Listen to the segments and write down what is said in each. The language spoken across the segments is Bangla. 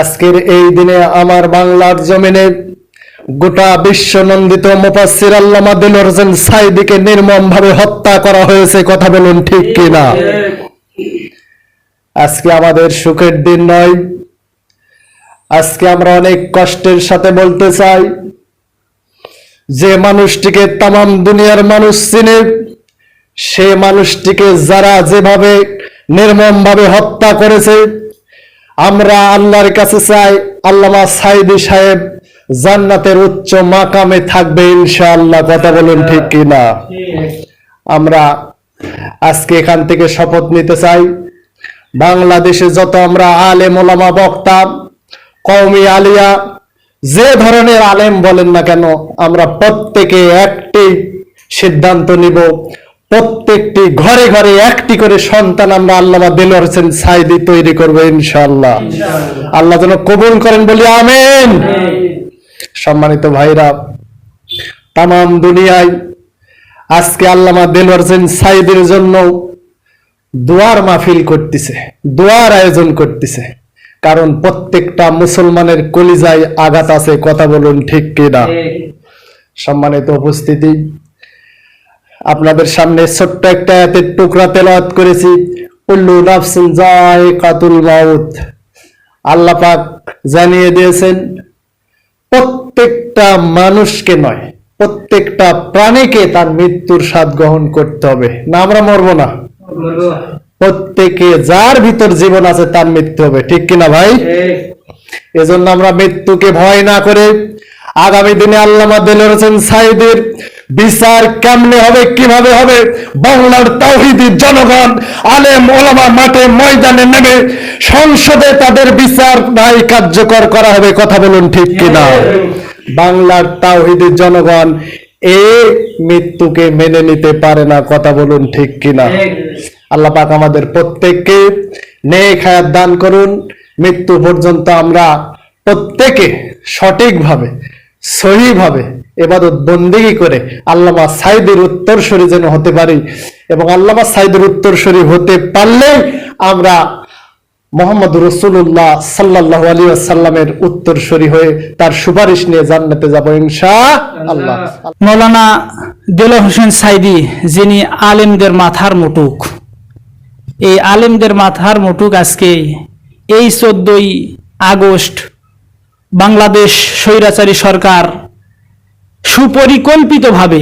আজকের এই দিনে আমার বাংলার জমিনে গোটা বিশ্ব নন্দিত মুফাসসির আল্লামা দিলর সাইদিকে নির্মম ভাবে হত্যা করা হয়েছে, কথা বলুন ঠিক কিনা? আজকে আমাদের সুখের দিন নয়। আজকে আমরা অনেক কষ্টের সাথে বলতে চাই, যে মানুষটিকে তামাম দুনিয়ার মানুষ চিনে, সে মানুষটিকে যারা যেভাবে নির্মম ভাবে হত্যা করেছে আমরা আল্লাহর কাছে চাই আল্লামা সাইদি সাহেব জান্নাতের উচ্চ মাকামে থাকবে ইনশাআল্লাহ, কথা বলুন ঠিক কিনা? আমরা আজকে এখান থেকে শপথ নিতে চাই। বাংলাদেশে যত আমরা আলেম ওলামা বক্তা, কওমি আলিয়া, যে ধরনের আলেম বলেন না কেন, আমরা প্রত্যেকে একটি সিদ্ধান্ত নিব। প্রত্যেকটি ঘরে ঘরে একটি করে সন্তান আমরা আল্লামা দিলওয়ার হোসেন সাইদি তৈরি করব ইনশাআল্লাহ। আল্লাহ যেন কবুল করেন বলি আমেন। সম্মানিত ভাইরা তাম দুনিয়ায় আজকে আল্লামা দিলওয়ার হোসেন সাইদের জন্য দোয়ার মাহফিল করতেছে দোয়ার আয়োজন করতেছে। কারণ প্রত্যেকটা মুসলমানের কলিজায় আঘাত আছে কথা বলুন ঠিক কিনা? সম্মানিত উপস্থিতি আপনাদের সামনে ছোট্ট একটা আয়াতের টুকরা তেলাওয়াত করেছি। উল্লু নাফসিন কাতুল মাউত। আল্লাহ পাক জানিয়ে দিয়েছেন, প্রত্যেকটা মানুষকে নয়, প্রত্যেকটা প্রাণীকে তার মৃত্যুর স্বাদ গ্রহণ করতে হবে। না, আমরা মরবো না। প্রত্যেকে যার ভিতর জীবন আছে তার মৃত্যু হবে। ঠিক কিনা ভাই? এজন্য আমরা মৃত্যুকে ভয় না করে আগামী দিনে আল্লামা দিলের হোসেন সাইদের বিচার কেমনে হবে কীভাবে হবে? বাংলার তাওহিদি জনগণ আলেম ওলামা মাঠে ময়দানে নেমে সংসদে তাদের বিচার নাই কার্যকর করা হবে কথা বলুন ঠিক কিনা? বাংলার তাওহিদি জনগণ এই মৃত্যুকে মেনে নিতে পারে না কথা বলুন ঠিক কিনা? আল্লাহ পাক আমাদের প্রত্যেককে নেক হায়াত দান করুন। মৃত্যু পর্যন্ত আমরা প্রত্যেকে সঠিকভাবে সহিভাবে এবাদত বন্দিগি করে আল্লামা সাইদের উত্তরসূরি যেন হতে পারি এবং আল্লামা সাইদের উত্তরসূরি হতে পারলে আমরা মোহাম্মদ রসুল্লাহ সাল্লাহ আলী সাল্লামের উত্তরসূরি হয়ে তার সুপারিশ নিয়ে জান্নাতে যাব ইনশা আল্লাহ। মৌলানা দিল হোসেন সাইদি, যিনি আলেমদের মাথার মুটুক। এই আলেমদের মাথার মুটুক আজকে এই চোদ্দই আগস্ট বাংলাদেশ স্বৈরাচারী সরকার সুপরিকল্পিতভাবে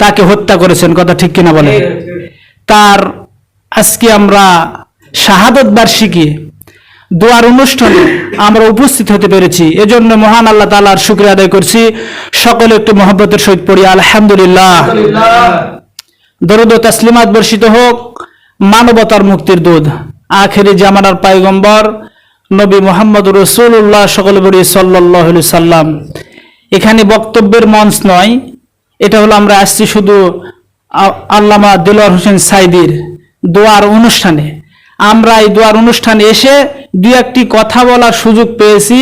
তাকে হত্যা করেছেন কথা ঠিক কিনা বলে তার আজকে আমরা শাহাদত বার্ষিকী দোয়ার অনুষ্ঠানে আমরা উপস্থিত হতে পেরেছি। এজন্য মহান আল্লাহ তালার শুক্রিয়া আদায় করছি। সকলে একটু মহব্বতের সহিত পড়ি আলহামদুলিল্লাহ। দরুদ তাসলিমাত বর্ষিত হোক মানবতার মুক্তির দুধ আখেরি জামানার পায়গম্বর নবী মোহাম্মদ রসুল্লাহ সকলে বলি সাল্লাহ সাল্লাম এখানে বক্তব্যের মঞ্চ নয়। এটা হলো আমরা আসছি শুধু আল্লামা দিলওয়ার হোসেন সাইদির দোয়ার অনুষ্ঠানে। আমরা এই দোয়ার অনুষ্ঠানে এসে দু একটি কথা বলার সুযোগ পেয়েছি।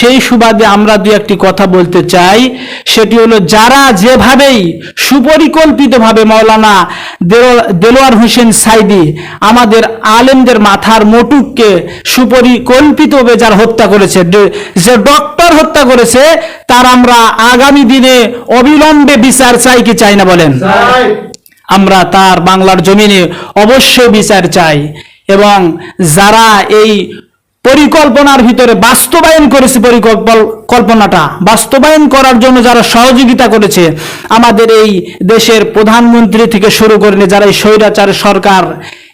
সেই সুবাদে আমরা দু একটি কথা বলতে চাই। সেটি হলো যারা যেভাবেই সুপরিকল্পিতভাবে মৌলানা দেলো- দেলোয়ার হোসেন সাইদি আমাদের আলেমদের মাথার মোটুককে সুপরিকল্পিতভাবে যারা হত্যা করেছে যে ডক্টর হত্যা করেছে তার আমরা আগামী দিনে অবিলম্বে বিচার চাই কি চাই না বলেন? আমরা তার বাংলার জমিনে অবশ্যই বিচার চাই। এবং যারা এই পরিকল্পনার ভিতরে বাস্তবায়ন করেছে পরিকল্পনাটা বাস্তবায়ন করার জন্য যারা সহযোগিতা করেছে আমাদের এই দেশের প্রধানমন্ত্রী থেকে শুরু করে যারা এই স্বৈরাচার সরকার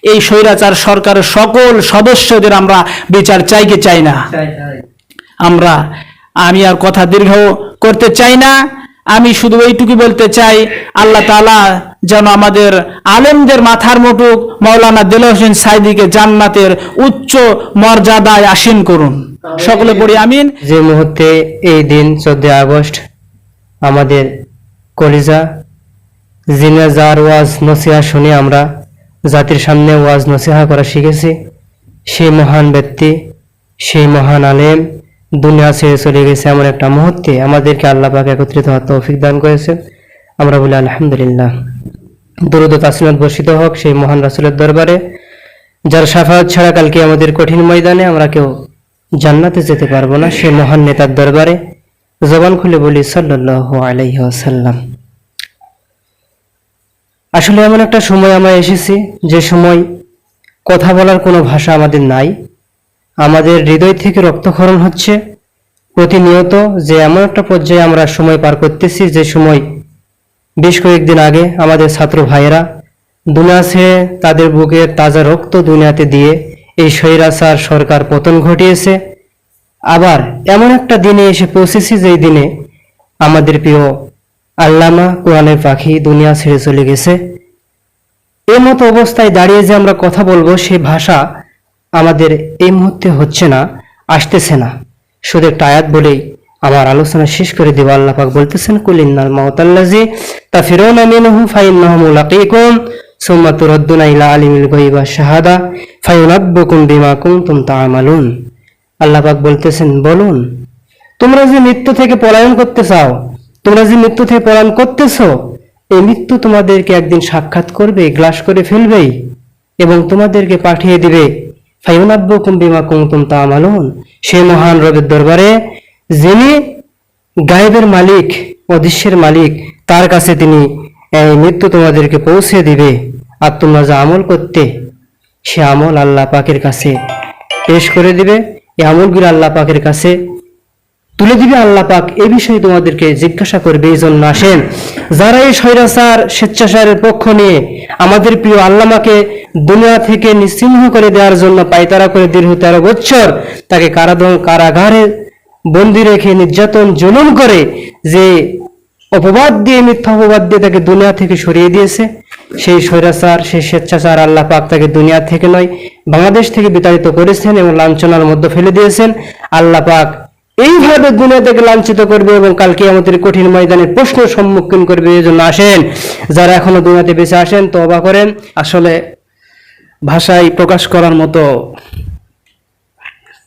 এই স্বৈরাচার সরকারের সকল সদস্যদের আমরা বিচার চাই কি চাই না? আমরা আমি আর কথা দীর্ঘ করতে চাই না। আমি শুধু এইটুকু বলতে চাই, আল্লাহ তাআলা যেন আমাদের আলেমদের মাথার মুটুক মৌলানা দিল হোসেন সাইদিকে জান্নাতের উচ্চ মর্যাদায় আসীন করুন। সকলে পড়ি আমিন। যে মুহূর্তে এই দিন চোদ্দই আগস্ট আমাদের কলিজা, জিনা যার ওয়াজ নসিহা শুনে আমরা জাতির সামনে ওয়াজ নসিহা করা শিখেছি। সেই মহান ব্যক্তি, সেই মহান আলেম দুনিয়া ছেড়ে চলে গেছে এমন একটা মুহূর্তে আমাদেরকে আল্লাহ পাক একত্রিত হওয়ার তৌফিক দান করেছেন। আমরা বলি আলহামদুলিল্লাহ। দরুদ ও তাসলিমাত বর্ষিত হোক সেই মহান রাসুলের দরবারে, যার সাফাত ছাড়া কালকে আমাদের কঠিন ময়দানে আমরা কেউ জান্নাতে যেতে পারব না সেই মহান নেতার দরবারে। জবান খুলে বলি, সাল্লাল্লাহু আলাইহি ওয়াসাল্লাম। আসলে এমন একটা সময় আমরা এসেছি, যে সময় কথা বলার কোনো ভাষা আমাদের নাই। আমাদের হৃদয় থেকে রক্তক্ষরণ হচ্ছে। প্রতিনিয়ত যে এমন একটা পর্যায়ে আমরা সময় পার করতেছি, যে সময় বেশ কয়েকদিন আগে আমাদের ছাত্র ভাইয়েরা দুনিয়া ছেড়ে তাদের বুকের তাজা রক্ত দুনিয়াতে দিয়ে এই স্বৈরাচার সরকার পতন ঘটিয়েছে। আবার এমন একটা দিনে এসে পৌঁছেছি, যেই দিনে আমাদের প্রিয় আল্লামা কোরআনের পাখি দুনিয়া ছেড়ে চলে গেছে। এই মতো অবস্থায় দাঁড়িয়ে যে আমরা কথা বলব, সে ভাষা আমাদের এই মুহূর্তে হচ্ছে না, আসতেছে না। শুধু একটা আয়াত বলেই আমার আলোচনা শেষ করে দেব, আল্লাহ পাক বলতেছেন কুলিন্নাল মাউতাল্লাজি তাফিরুনা মিনহু ফাইন্নাহুম মুলাকীকুম সুম্মা তুরাদ্দুনা ইলা আলিমিল গায়বি শাহাদা, ফায়ুনাব্বুকুম বিমা কুনতুম তা'মালুন। আল্লাহ পাক বলতেছেন, বলুন, তোমরা যে মৃত্যু থেকে পলায়ন করতে চাও, তোমরা যে মৃত্যু থেকে পলায়ন করতেছো, এই মৃত্যু তোমাদেরকে একদিন সাক্ষাৎ করবে, গ্লাস করে ফেলবেই এবং তোমাদেরকে পাঠিয়ে দিবে। সে মহান রবের দরবারে, যিনি গায়েবের মালিক অদৃশ্যের মালিক, তার কাছে তিনি এই মৃত্যু তোমাদেরকে পৌঁছে দিবে। আর তোমরা যা আমল করতে, সে আমল আল্লাহ পাকের কাছে পেশ করে দিবে। এই আমলগুলো আল্লাহ পাকের কাছে তুলে দিবে আল্লাহ পাক এ বিষয়ে তোমাদেরকে জিজ্ঞাসা করবে এই জন্য আসেন। যারা এই স্বৈরাচার, স্বেচ্ছাচারের পক্ষ নিয়ে আমাদের প্রিয় আল্লামাকে দুনিয়া থেকে নিশ্চিহ্ন করে দেওয়ার জন্য পায়তারা করে দীর্ঘ তেরো বছর তাকে কারাদন, কারাগারে বন্দি রেখে নির্যাতন, জুলুম করে যে অপবাদ দিয়ে, মিথ্যা অপবাদ দিয়ে তাকে দুনিয়া থেকে সরিয়ে দিয়েছে, সেই স্বৈরাচার, সেই স্বেচ্ছাচার আল্লাহ পাক তাকে দুনিয়া থেকে নয়, বাংলাদেশ থেকে বিতাড়িত করেছেন এবং লাঞ্ছনার মধ্যে ফেলে দিয়েছেন। আল্লাহ পাক এইভাবে থেকে লাঞ্ছিত করবে এবং কালকে আমাদের কঠিন ময়দানের প্রশ্নের সম্মুখীন করবে এই জন্য আসেন। যারা এখনও দুনিয়াতে বেঁচে আসেন তো অবা করেন। আসলে ভাষায় প্রকাশ করার মতো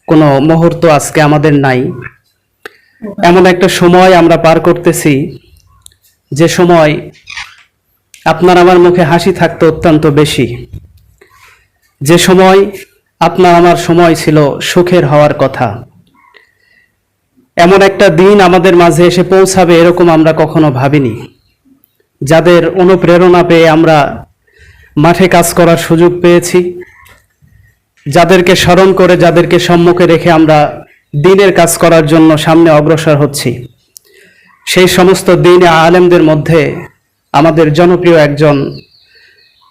কোনো মুহূর্ত আজকে আমাদের নাই। এমন একটা সময় আমরা পার করতেছি, যে সময় আপনার আমার মুখে হাসি থাকতো অত্যন্ত বেশি। যে সময় আপনার আমার সময় ছিল সুখের হওয়ার কথা। এমন একটা দিন আমাদের মাঝে এসে পৌঁছাবে এরকম আমরা কখনো ভাবিনি। যাদের অনুপ্রেরণা পেয়ে আমরা মাঠে কাজ করার সুযোগ পেয়েছি, যাদেরকে স্মরণ করে, যাদেরকে সম্মুখে রেখে আমরা দিনের কাজ করার জন্য সামনে অগ্রসর হচ্ছি। সেই সমস্ত দিন আলেমদের মধ্যে আমাদের জনপ্রিয় একজন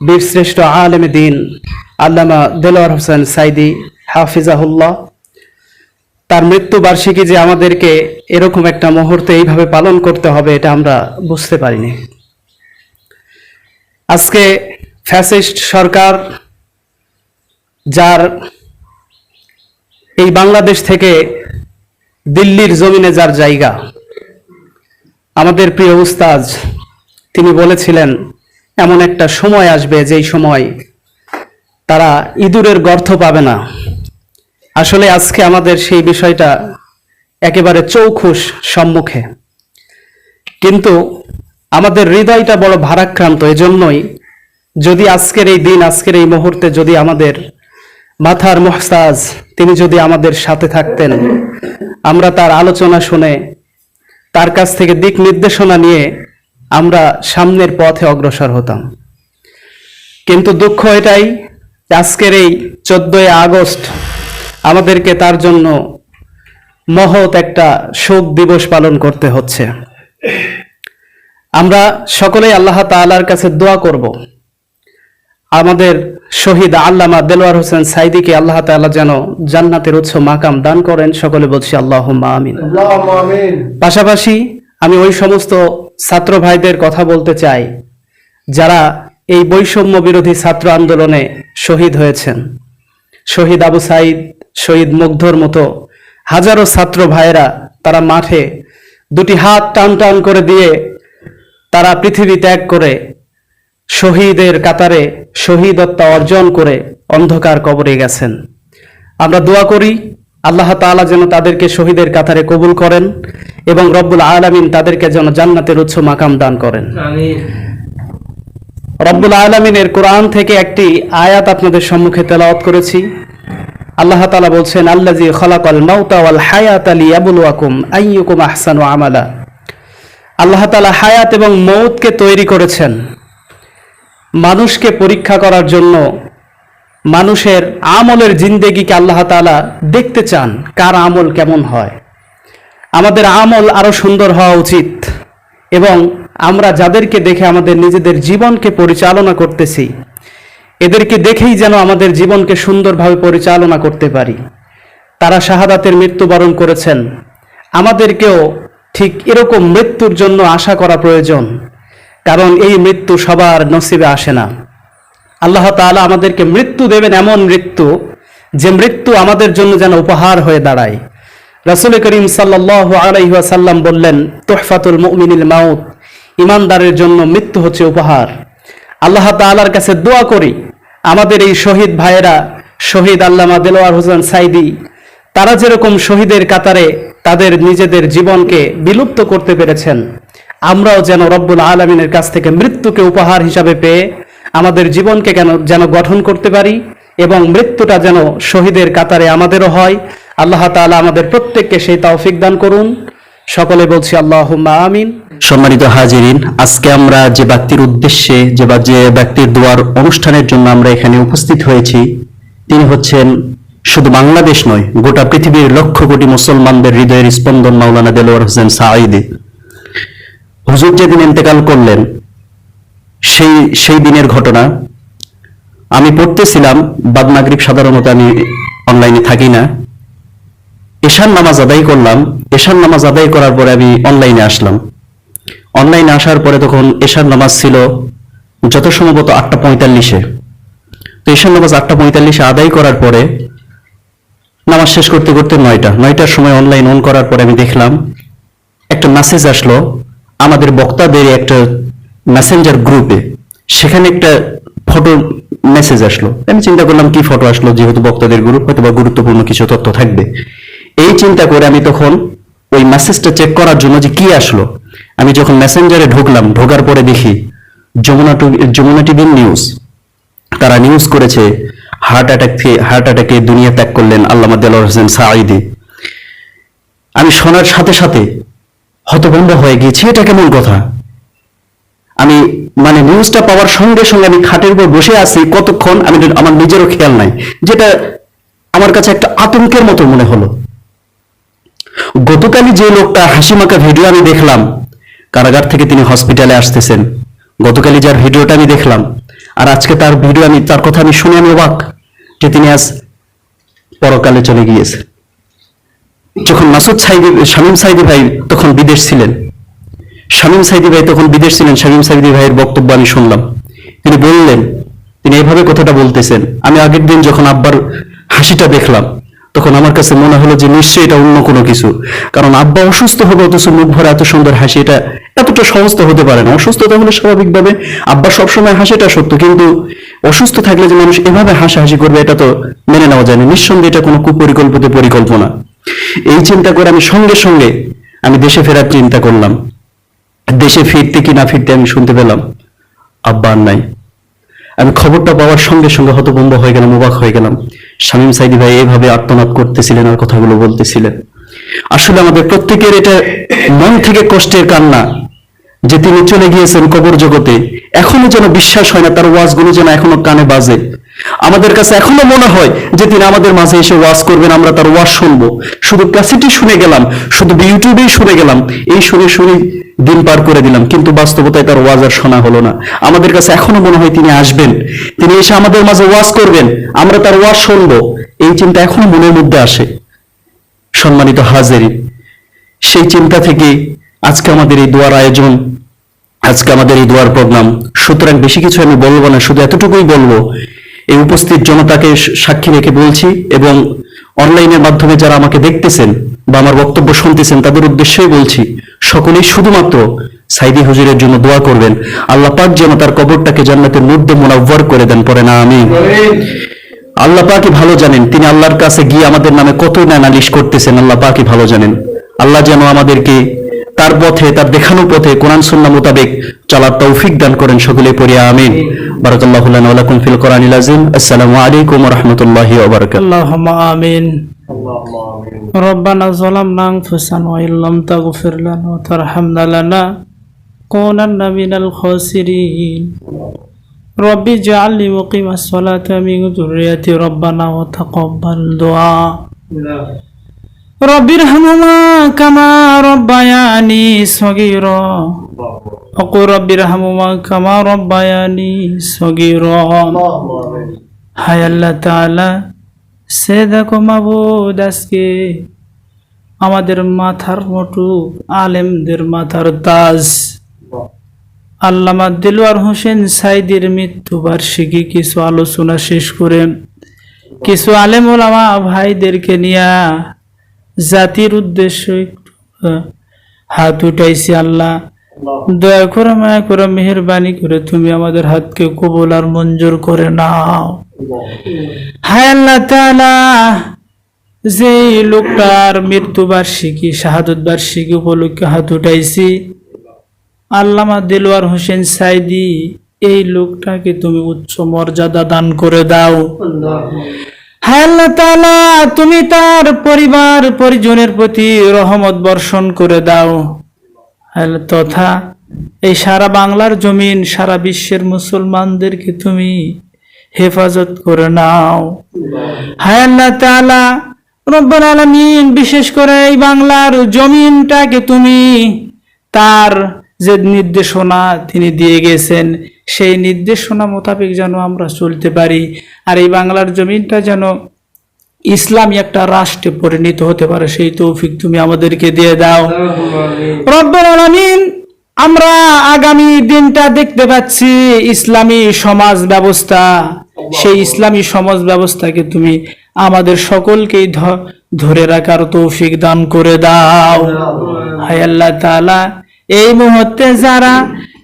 বীরশ্রেষ্ঠ আলেমে দিন আল্লামা দেলোয়ার হোসেন সাইদি হাফিজাহুল্লাহ। তার মৃত্যুবার্ষিকী যে আমাদেরকে এরকম একটা মুহূর্তে এইভাবে পালন করতে হবে, এটা আমরা বুঝতে পারিনি। আজকে ফ্যাসিস্ট সরকার যার এই বাংলাদেশ থেকে দিল্লির জমিনে যার জায়গা, আমাদের প্রিয় উস্তাজ তিনি বলেছিলেন, এমন একটা সময় আসবে যেই সময় তারা ইঁদুরের গর্থ পাবে না। আসলে আজকে আমাদের সেই বিষয়টা একেবারে চৌখুশ সম্মুখে। কিন্তু আমাদের হৃদয়টা বড় ভারাক্রান্ত, এজন্যই যদি আজকের এই দিন, আজকের এই মুহূর্তে যদি আমাদের মাথার মোহতাজ, তিনি যদি আমাদের সাথে থাকতেন, আমরা তার আলোচনা শুনে, তার কাছ থেকে দিক নির্দেশনা নিয়ে আমরা সামনের পথে অগ্রসর হতাম। কিন্তু দুঃখ এটাই, আজকের এই চোদ্দই আগস্ট আমাদেরকে তার জন্য মহৎ একটা শোক দিবস পালন করতে হচ্ছে। আমরা সকলেই আল্লাহ তাআলার কাছে দোয়া করব। আমাদের শহীদ আল্লামা দেলোয়ার হোসেন সাইদিকে আল্লাহ তাআলা যেন জান্নাতের উৎস মাকাম দান করেন সকলে বলছি আল্লাহ আমিন। পাশাপাশি আমি ওই সমস্ত ছাত্র ভাইদের কথা বলতে চাই যারা এই বৈষম্য বিরোধী ছাত্র আন্দোলনে শহীদ হয়েছেন। শহীদ আবু সাইদ শহীদ মুগ্ধর মতো হাজারো ছাত্র ভাইয়েরা তারা মাঠে দুটি হাত টান টান করে দিয়ে তারা পৃথিবী ত্যাগ করে শহীদের কাতারে শহীদত্ব অর্জন করে অন্ধকার কবরে গেছেন। আমরা দোয়া করি আল্লাহ তাআলা যেন তাদেরকে শহীদের কাতারে কবুল করেন এবং রব্বুল আলামিন তাদেরকে যেন জান্নাতের উচ্চ মাকাম দান করেন। রব্বুল আলমিনের কোরআন থেকে একটি আয়াত আপনাদের সম্মুখে তেলাওয়াত করেছি। আল্লাহ তালা বলছেন আল্লাজি খলাকাল মাউতা ওয়াল হায়াতা লিয়াবলুয়াকুম আইয়ুকুম আহসানু আমালা। আল্লাহ তালা হায়াত এবং মৌতকে তৈরি করেছেন। মানুষকে পরীক্ষা করার জন্য মানুষের আমলের জিন্দেগিকে আল্লাহ তাআলা দেখতে চান, কার আমল কেমন হয়। আমাদের আমল আরও সুন্দর হওয়া উচিত এবং আমরা যাদেরকে দেখে আমাদের নিজেদের জীবনকে পরিচালনা করতেছি এদেরকে দেখেই যেন আমাদের জীবনকে সুন্দরভাবে পরিচালনা করতে পারি। তারা শাহাদাতের মৃত্যুবরণ করেছেন। আমাদেরকেও ঠিক এরকম মৃত্যুর জন্য আশা করা প্রয়োজন, কারণ এই মৃত্যু সবার নসিবে আসে না। আল্লাহ তাআলা আমাদেরকে মৃত্যু দেবেন এমন মৃত্যু, যে মৃত্যু আমাদের জন্য যেন উপহার হয়ে দাঁড়ায়। রাসূল করিম সাল্লাল্লাহু আলাইহি ওয়াসাল্লাম বললেন, তুহফাতুল মুমিনিল মাউত, ইমানদারের জন্য মৃত্যু হচ্ছে উপহার। আল্লাহ তাআলার কাছে দোয়া করি। আমাদের এই শহীদ ভাইয়েরা, শহীদ আল্লামা দেলোয়ার হোসেন সাইদি, তারা যেরকম শহীদের কাতারে তাদের নিজেদের জীবনকে বিলুপ্ত করতে পেরেছেন, আমরাও যেন রব্বুল আলমিনের কাছ থেকে মৃত্যুকে উপহার হিসাবে পেয়ে আমাদের জীবনকে কেন যেন গঠন করতে পারি এবং মৃত্যুটা যেন শহীদের কাতারে আমাদেরও হয়। আল্লাহ তাআলা আমাদের প্রত্যেককে সেই তৌফিক দান করুন। সকলে বলছি আল্লাহ আমিন। সম্মানিত হাজিরিন, আজকে আমরা যে ব্যক্তির উদ্দেশ্যে, যে বা যে ব্যক্তির দোয়ার অনুষ্ঠানের জন্য আমরা এখানে উপস্থিত হয়েছি, তিনি হচ্ছেন শুধু বাংলাদেশ নয়, গোটা পৃথিবীর লক্ষ কোটি মুসলমানদের হৃদয়ের স্পন্দন মাওলানা দেলোয়ার হোসেন সাঈদি। হুজুর যেদিন ইন্তেকাল করলেন, সেই সেই দিনের ঘটনা, আমি পড়তেছিলাম, বাদ মাগরিব সাধারণত আমি অনলাইনে থাকি না। এশার নামাজ আদায় করলাম। এশার নামাজ আদায় করার পরে আমি অনলাইনে আসলাম। অনলাইনে আসার পরে তখন এশার নামাজ ছিল যত সম্ভবত আটটা পঁয়তাল্লিশে। তো এশার নামাজ আটটা পঁয়তাল্লিশে আদায় করার পরে নামাজ শেষ করতে করতে নয়টা। নয়টার সময় অনলাইন অন করার পরে আমি দেখলাম একটা মেসেজ আসলো আমাদের বক্তাদের একটা মেসেঞ্জার গ্রুপে সেখানে একটা ফটো মেসেজ আসলো। আমি চিন্তা করলাম কি ফটো আসলো? যেহেতু বক্তাদের গ্রুপ হয়তো বা গুরুত্বপূর্ণ কিছু তথ্য থাকবে। এই চিন্তা করে আমি তখন ওই মেসেজটা চেক করার জন্য যে কি আসলো, আমি যখন মেসেঞ্জারে ঢুকলাম, ঢোকার পরে দেখি যমুনা যমুনা টিভির নিউজ তারা নিউজ করেছে হার্ট অ্যাটাক হার্ট অ্যাটাকে দুনিয়া ত্যাগ করলেন আল্লামা দেলোয়ার হোসেন সাঈদি। আমি শোনার সাথে সাথে হতভম্ব হয়ে গিয়েছি, এটা কেমন কথা? আমি মানে নিউজটা পাওয়ার সঙ্গে সঙ্গে আমি খাটের উপর বসে আছি, কতক্ষণ আমি, আমার নিজেরও খেয়াল নাই, যেটা আমার কাছে একটা আতঙ্কের মতো মনে হলো। গতকালই যে লোকটা হাসিমাখা ভিডিও আমি দেখলাম, কারাগার থেকে তিনি হসপিটালে আসতেছেন। গতকালই যার ভিডিওটা আমি দেখলাম, আর আজকে তার ভিডিও আমি, তার কথা আমি শুনে আমি অবাক যে তিনি আজ পরকালে চলে গিয়েছে। যখন মাসুদ সাইদি, শামীম সাইদি ভাই তখন বিদেশ ছিলেন। শামীম সাইদি ভাই তখন বিদেশ ছিলেন, শামীম সাইদি ভাইয়ের বক্তব্য আমি শুনলাম। তিনি বললেন, তিনি এভাবে কথাটা বলতেছেন। আমি আগের দিন যখন আব্বার হাসিটা দেখলাম তখন আমার কাছে মনে হলো যে নিশ্চয়ই এটা অন্য কোনো কিছু। কারণ আব্বা অসুস্থ হবে, অথচ মুখ ভরা এত সুন্দর হাসি, এটা এতটা সহজ তো হতে পারে না। অসুস্থতা হলে স্বাভাবিকভাবে আব্বা সবসময় হাসিটা সত্য, কিন্তু অসুস্থ থাকলে যে মানুষ এভাবে হাসাহাসি করবে, এটা তো মেনে নেওয়া যায় না। নিঃসন্দেহে এটা কোনো কুপরিকল্পিত পরিকল্পনা। এই চিন্তা করে আমি সঙ্গে সঙ্গে আমি দেশে ফেরার চিন্তা করলাম। দেশে ফিরতে কি না ফিরতে আমি শুনতে পেলাম, আব্বা আর নাই। আমি খবরটা পাওয়ার সঙ্গে সঙ্গে হতভম্ব হয়ে গেলাম, অবাক হয়ে গেলাম। শামীম সাইদি ভাই এভাবে আত্মনাদ করতেছিলেন আর কথাগুলো বলতেছিলেন। আসলে আমাদের প্রত্যেকের এটা মন থেকে কষ্টের কান্না যে তিনি চলে গিয়েছেন কবর জগতে, এখনও যেন বিশ্বাস হয় না তার ওয়াজগুলো যেন এখনও কানে বাজে। আমাদের কাছে এখনও মনে হয় যে তিনি আমাদের মাঝে এসে ওয়াজ করবেন, আমরা তার ওয়াজ শুনব। শুধু ক্যাসেটই শুনে গেলাম, শুধু ইউটিউবেই শুনে গেলাম, এই শুনে শুনে দিন পার করে দিলাম, কিন্তু বাস্তবতায় তার ওয়াজ আর শোনা হলো না। আমাদের কাছে এখনও মনে হয় তিনি আসবেন, তিনি এসে আমাদের মাঝে ওয়াজ করবেন, আমরা তার ওয়াজ শুনব। এই চিন্তা এখনও মনের মধ্যে আসে, সম্মানিত হাজেরি সেই চিন্তা থেকে আজকে আমাদের এই দোয়ার আয়োজন, আজকে আমাদের এই দোয়ার প্রোগ্রাম। সুতরাং বেশি কিছু আমি বলব না, শুধু এতটুকুই বলব এই উপস্থিত জনতাকে সাক্ষী রেখে বলছি এবং অনলাইনের মাধ্যমে যারা আমাকে দেখতেছেন বা আমার বক্তব্য শুনতেছেন, তাদের উদ্দেশ্যেই বলছি, সকলেই শুধুমাত্র সাইদি হুজুরের জন্য দোয়া করবেন। আল্লাহ পাক যেন তার কবরটাকে জান্নাতের মধ্যে মোনাব্বর করে দেন, পরে না আমি আল্লাহ পাকই ভালো জানেন, তিনি আল্লাহর কাছে গিয়ে আমাদের নামে কত না নালিশ করতেছেন, আল্লাহ পাকই ভালো জানেন। আল্লাহ যেন আমাদেরকে তার পথে তার দেখানো পথে কোরআন সুন্নাহ মোতাবেক চলার তৌফিক দান করেন সকলে পড়িয়া আমিন বারাকাল্লাহু লানা ওয়া লাকুম ফিল কোরআনিল আযীম আসসালামু আলাইকুম ওয়া রাহমাতুল্লাহি ওয়া বারাকাতুহু اللهم آمين ربنا ظلمنا أنفسنا وإن لم تغفر لنا وترحمنا لنا كونن من الخاسرين ربي اجعلني مقيم الصلاة من ذريتي ربنا وتقبل دعاء রবির হামুমা কামা রব্বায়ানি সগির। অকু রব্বির হামুমা কামা রব্বায়ানি সগির। হায় তালা সে দেখো মাবু দাসকে আমাদের মাথার মটু আলেমদের মাথার তাজ। আল্লামা দিলওয়ার হোসেন সাইদির মৃত্যু বার্ষিকী কিছু আলোচনা শেষ করে, কিছু আলেম ওলামা ভাইদেরকে নিয়ে জাতির উদ্দেশ্য একটু হাত উঠাইছি আল্লাহ। দয়া করে, মায়া করে, মেহরবানি করে তুমি আমাদের হাতকে কবল আর মঞ্জুর করে নাও। হায় আল্লাহ তাআলা যে লোকটার মৃত্যু বার্ষিকী, শাহাদত বার্ষিকী উপলক্ষে হাত উঠাইছি, আল্লামা দিলওয়ার হোসেন সাইদি, এই লোকটাকে তুমি উচ্চ মর্যাদা দান করে দাও। হায় আল্লাহ তুমি তার পরিবার, পরিজনের প্রতি রহমত বর্ষণ করে দাও। তথা, এই সারা বাংলার জমিন, সারা বিশ্বের মুসলমানদেরকে তুমি হেফাজত করে নাও। হায় আল্লাহ রব্বুল আলামিন বিশেষ করে এই বাংলার জমিনটাকে তুমি তার যে নির্দেশনা তিনি দিয়ে গেছেন সেই নির্দেশনা মোতাবেক যেন আমরা চলতে পারি। আর এই বাংলার জমিনটা যেন ইসলামী একটা রাষ্ট্রে পরিণত হতে পারে, সেই তৌফিক তুমি আমাদেরকে দিয়ে দাও। রব্বুল আমরা আগামী দিনটা দেখতে পাচ্ছি ইসলামী সমাজ ব্যবস্থা। সেই ইসলামী সমাজ ব্যবস্থাকে তুমি আমাদের সকলকেই ধরে রাখার তৌফিক দান করে দাও। হায় আল্লাহ তাআলা, এই মুহূর্তে যারা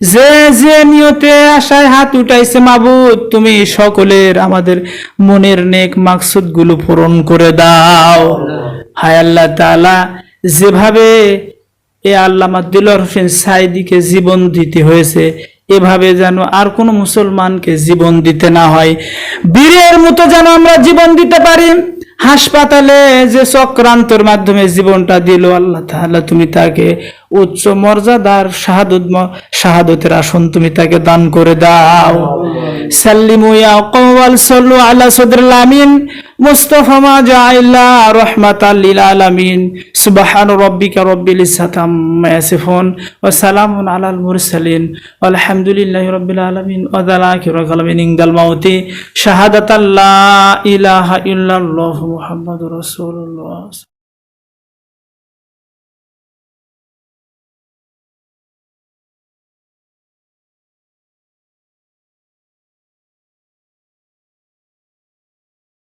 যে যে নিয়তে আশায় হাত উঠাইছে মাবুদ, তুমি সকলের আমাদের মনের নেক মাকসুদগুলো পূরণ করে দাও। হায় আল্লাহ তাআলা, যেভাবে এ আল্লামা দিলর হোসেন সাইদিকে জীবন দিতে হয়েছে, এভাবে যেন আর কোনো মুসলমানকে জীবন দিতে না হয়। বীরের মতো যেন আমরা জীবন দিতে পারি। হাসপাতালে যে চক্রান্তর মাধ্যমে জীবনটা দিল আল্লাহ তাহলে তুমি তাকে উচ্চ মর্যাদার শাহাদত শাহাদতের আসন তুমি তাকে দান করে দাও। সাল্লিমু ইয়া কওয়াল, সাল্লু আলা সাদরিল আমিন, মুস্তাফা মা জাইলা রাহমাতাল লিল আলামিন। সুবহান রাব্বিকা রব্বিল ইজ্জাতি আম্মা ইয়াসিফুন ওয়া সালামুন আলাল মুরসালিন। আলহামদুলিল্লাহি রাব্বিল আলামিন ওয়া আখিরু কালামিন ইনদাল মাউতি। শাহাদাতাল্লা ইলাহা ইল্লাল্লাহু মুহাম্মাদুর রাসূলুল্লাহ।